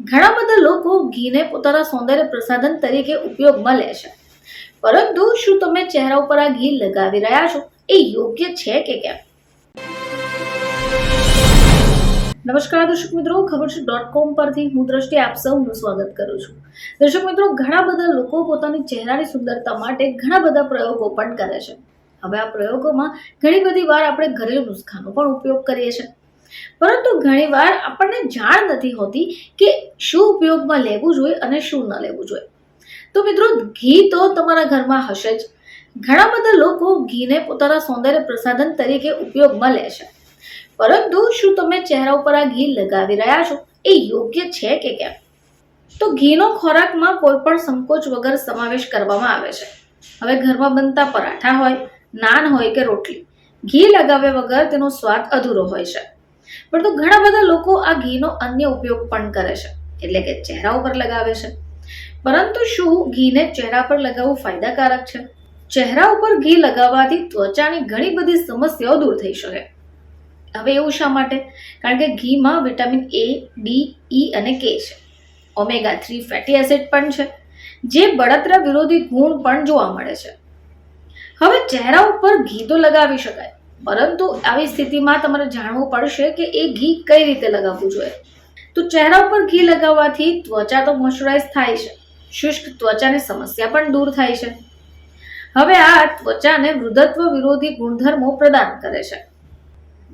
ઘણા બધા લોકો ઘીને પોતાના સૌંદર્ય પ્રસાધન તરીકે ઉપયોગમાં લે છે. પરંતુ શું તમે ચહેરા ઉપર આ ઘી લગાવી રહ્યા છો? એ યોગ્ય છે કે કેમ? નમસ્કાર દર્શક મિત્રો, ખબર છે ડોટ કોમ પરથી હું દ્રષ્ટિ આપ સૌનું સ્વાગત કરું છું. દર્શક મિત્રો, ઘણા બધા લોકો પોતાની ચહેરાની સુંદરતા માટે ઘણા બધા પ્રયોગો પણ કરે છે. હવે આ પ્રયોગોમાં ઘણી બધી વાર આપણે ઘરેલું નુસ્ખાનો પણ ઉપયોગ કરીએ છીએ. પરંતુ ઘણીવાર આપણને જાણ નથી હોતી કે શું ઉપયોગમાં લેવું જોઈએ અને શું ન લેવું જોઈએ. તો મિત્રો, ઘી તો તમારા ઘરમાં હશે જ. ઘણા બધા લોકો ઘીને પોતાના સૌંદર્ય પ્રસાધન તરીકે ઉપયોગમાં લે છે. પરંતુ શું તમે ચહેરા ઉપર આ ઘી લગાવી રહ્યા છો? એ યોગ્ય છે કે કેમ? તો ઘીનો ખોરાકમાં કોઈ પણ સંકોચ વગર સમાવેશ કરવામાં આવે છે. હવે ઘરમાં બનતા પરાઠા હોય, નાન હોય કે રોટલી, ઘી લગાવ્યા વગર તેનો સ્વાદ અધૂરો હોય છે. પરંતુ ઘણા બધા લોકો આ ઘીનો અન્ય ઉપયોગ પણ કરે છે. એટલે કે ચહેરા ઉપર લગાવે છે. પરંતુ શું ઘીને ચહેરા પર લગાવવું ફાયદાકારક છે? ચહેરા ઉપર ઘી લગાવવાથી ત્વચાની ઘણી બધી સમસ્યાઓ દૂર થઈ શકે. હવે એવું શા માટે? કારણ કે ઘીમાં વિટામિન એ ડી ઈ અને કે છે. ઓમેગા થ્રી ફેટી એસિડ પણ છે, જે બળતરા વિરોધી ગુણ પણ જોવા મળે છે. હવે ચહેરા ઉપર ઘી તો લગાવી શકાય પરંતુ આવી સ્થિતિમાં તમારે જાણવું પડશે કે એ ઘી કઈ રીતે લગાવવું જોઈએ. તો ચહેરા ઉપર ઘી લગાવવાથી ત્વચા તો મોઇશ્ચરાઇઝ થાય છે. શુષ્ક ત્વચાની સમસ્યા પણ દૂર થાય છે. હવે આ ત્વચાને વૃદ્ધત્વ વિરોધી ગુણધર્મો પ્રદાન કરે છે.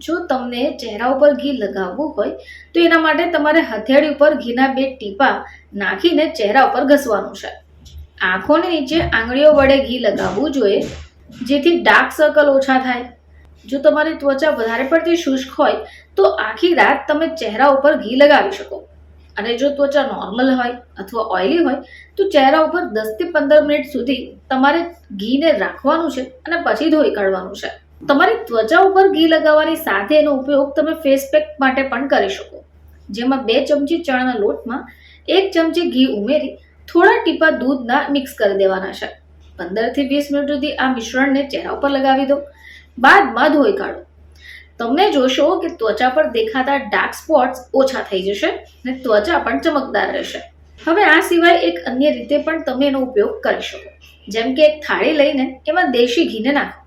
જો તમને ચહેરા ઉપર ઘી લગાવવું હોય, તો એના માટે તમારે હથેળી ઉપર ઘીના બે ટીપા નાખીને ચહેરા ઉપર ઘસવાનું છે. આંખોની નીચે આંગળીઓ વડે ઘી લગાવવું જોઈએ, જેથી ડાર્ક સર્કલ ઓછા થાય. જો તમારી ત્વચા વધારે પડતી શુષ્ક હોય, તો આખી રાત તમે ચહેરા ઉપર ઘી લગાવી શકો. અને જો ત્વચા નોર્મલ હોય અથવા ઓઇલી હોય, તો ચહેરા ઉપર દસથી પંદર મિનિટ સુધી તમારે ઘીને રાખવાનું છે અને પછી ધોઈ કાઢવાનું છે. તમારી ત્વચા ઉપર ઘી લગાવવાની સાથે એનો ઉપયોગ તમે ફેસ પેક માટે પણ કરી શકો. જેમાં બે ચમચી ચણાના લોટમાં એક ચમચી ઘી ઉમેરી થોડા ટીપા દૂધના મિક્સ કરી દેવાના છે. પંદરથી વીસ મિનિટ સુધી આ મિશ્રણને ચહેરા ઉપર લગાવી દો. બાદમાં ધોઈ કાઢો તમને જોશો કે ત્વચા પર દેખાતા ડાર્ક સ્પોટ્સ ઓછા થઈ જશે અને ત્વચા પણ ચમકદાર રહેશે. હવે આ સિવાય એક અન્ય રીતે પણ તમે એનો ઉપયોગ કરી શકો. જેમ કે એક થાળી લઈને એમાં દેશી ઘીને નાખો.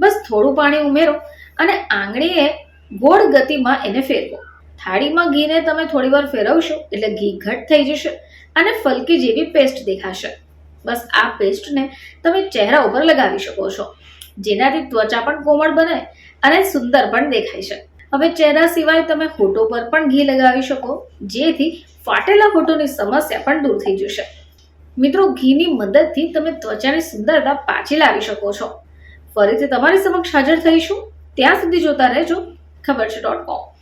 બસ થોડું પાણી ઉમેરો અને આંગળીએ ગોળ ગતિમાં એને ફેરવો. થાળીમાં ઘીને તમે થોડી વાર ફેરવશો એટલે ઘી ઘટ થઈ જશે અને ફલકી જેવી પેસ્ટ દેખાશે. બસ આ પેસ્ટને તમે ચહેરા ઉપર લગાવી શકો છો. જેનાથી ત્વચા પણ કોમળ બને અને સુંદર પણ દેખાય છે. હવે ચહેરા સિવાય તમે હોઠો પર પણ ઘી લગાવી શકો, જેથી ફાટેલા હોઠોની સમસ્યા પણ દૂર થઈ જશે. મિત્રો, ઘીની મદદથી તમે ત્વચાની સુંદરતા પાછી લાવી શકો છો. ફરીથી તમારી સમક્ષ હાજર થઈશું. ત્યાં સુધી જોતા રહેજો. ખબર છે ડોટ કોમ